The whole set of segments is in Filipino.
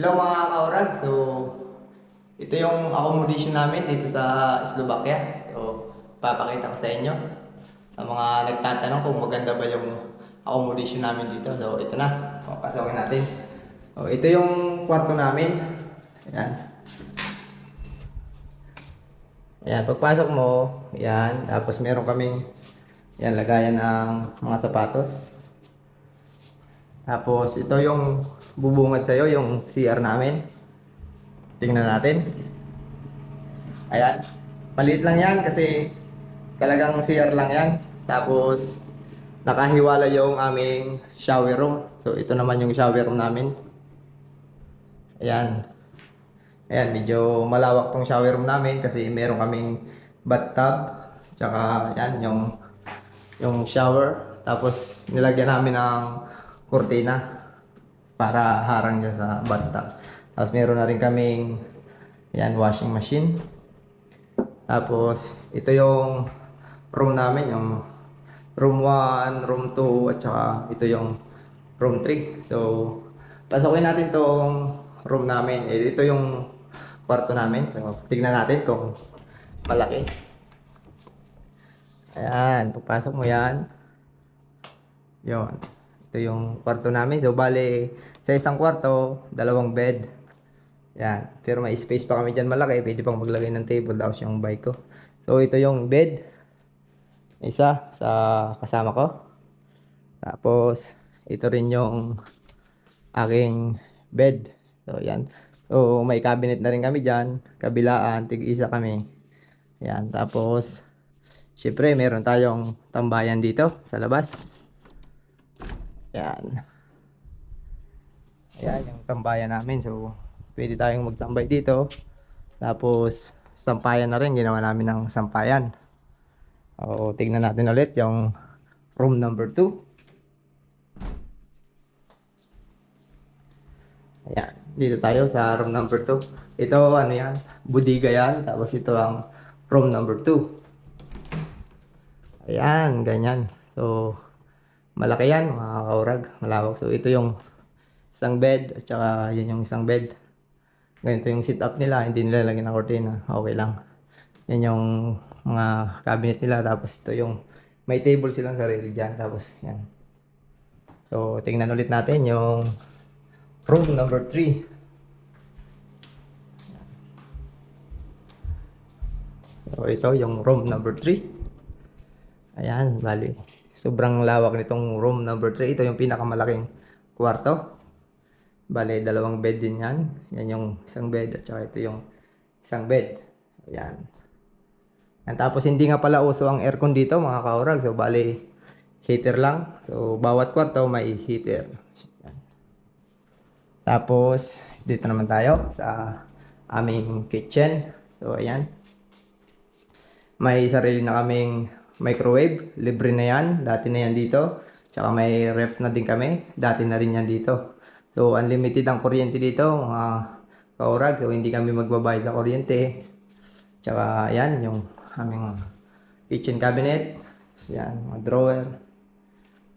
Hello mga kaurag, so ito yung accommodation namin dito sa Slovakia. So papakita ko sa inyo sa mga nagtatanong kung maganda ba yung accommodation namin dito. So ito na, papasokin natin. So ito yung kwarto namin. Ayan. Ayan, pagpasok mo, ayan, tapos meron kaming ayan, lagayan ng mga sapatos. Tapos ito yung bubungad sa'yo, yung CR namin. Tingnan natin. Ayan. Maliit lang yan kasi talagang CR lang yan. Tapos nakahiwala yung aming shower room. So ito naman yung shower room namin. Ayan. Ayan, medyo malawak tong shower room namin kasi meron kaming bathtub. Tsaka yan, yung, yung shower. Tapos nilagyan namin ng kurtina para harang dyan sa bathtub. Tapos meron na rin kaming yan, washing machine. Tapos ito yung room namin, yung room 1, room 2, at saka ito yung room 3. So, pasokin natin tong room namin. Eh, ito yung kwarto namin. So, tignan natin kung malaki. Ayan, pagpasok mo yan. Yon. Ito yung kwarto namin. So, bale, sa isang kwarto, dalawang bed. Yan. Pero may space pa kami dyan malaki. Pwede pang maglagay ng table. Tapos yung bike ko. So, ito yung bed. Isa sa kasama ko. Tapos, ito rin yung aking bed. So, yan. So, may cabinet na rin kami dyan. Kabilaan, tig-isa kami. Yan. Tapos, syempre, meron tayong tambayan dito sa labas. Yan. Ayan, yung tambayan namin. So, pwede tayong magtambay dito. Tapos, sampayan na rin. Ginawa namin ng sampayan. O, tignan natin ulit yung room number 2. Ayan, dito tayo sa room number 2. Ito, ano yan, budiga yan. Tapos ito ang room number 2. Ayan, ganyan. So, malaki yan, mga malawak. So, ito yung isang bed, at saka yan yung isang bed. Ganito yung sit-up nila, hindi nila lagyan ng cortina. Okay lang. Yan yung mga cabinet nila. Tapos ito yung, may table silang sarili dyan. Tapos, yan. So, tingnan ulit natin yung room number 3. So, ito yung room number 3. Ayan, bali. Sobrang lawak nitong room number 3. Ito yung pinakamalaking kwarto. Bali, dalawang bed din yan. Yan yung isang bed at saka ito yung isang bed. Ayan. Yan, tapos hindi nga pala uso ang aircon dito mga kaurag. So, bali, heater lang. So, bawat kwarto may heater. Yan. Tapos, dito naman tayo sa aming kitchen. So, ayan. May sarili na kaming microwave. Libre na yan. Dati na yan dito. Tsaka may ref na din kami. Dati na rin yan dito. So, unlimited ang kuryente dito. Mga kaurag. So, hindi kami magbabayad sa kuryente. Tsaka, yan. Yung aming kitchen cabinet. Yan. Mga drawer.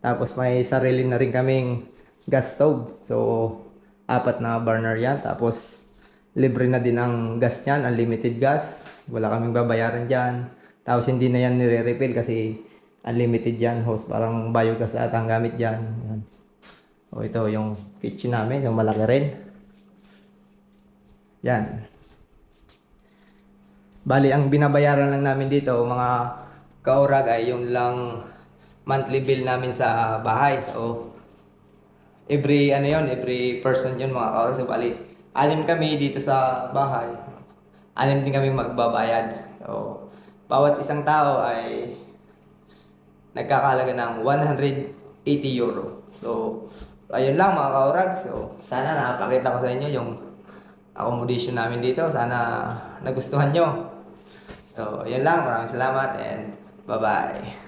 Tapos, may sarili na rin kaming gas stove. So, apat na burner yan. Tapos, libre na din ang gas niyan. Unlimited gas. Wala kaming babayaran dyan. Tapos, hindi na yan nire-refill kasi unlimited yan. Host, parang biogas at ang gamit dyan. Yan. O, ito yung kitchen namin. Yung malaki rin. Yan. Bali, ang binabayaran lang namin dito, mga kaurag ay yung lang monthly bill namin sa bahay. So, every ano yon every person yun mga kaurag. So, bali, anim kami dito sa bahay. Anim din kami magbabayad. So, bawat isang tao ay nagkakalaga ng 180 euro. So, ayun lang mga kaurag. So, sana nakapakita ko sa inyo yung accommodation namin dito. Sana nagustuhan nyo. So, ayun lang. Maraming salamat and bye-bye.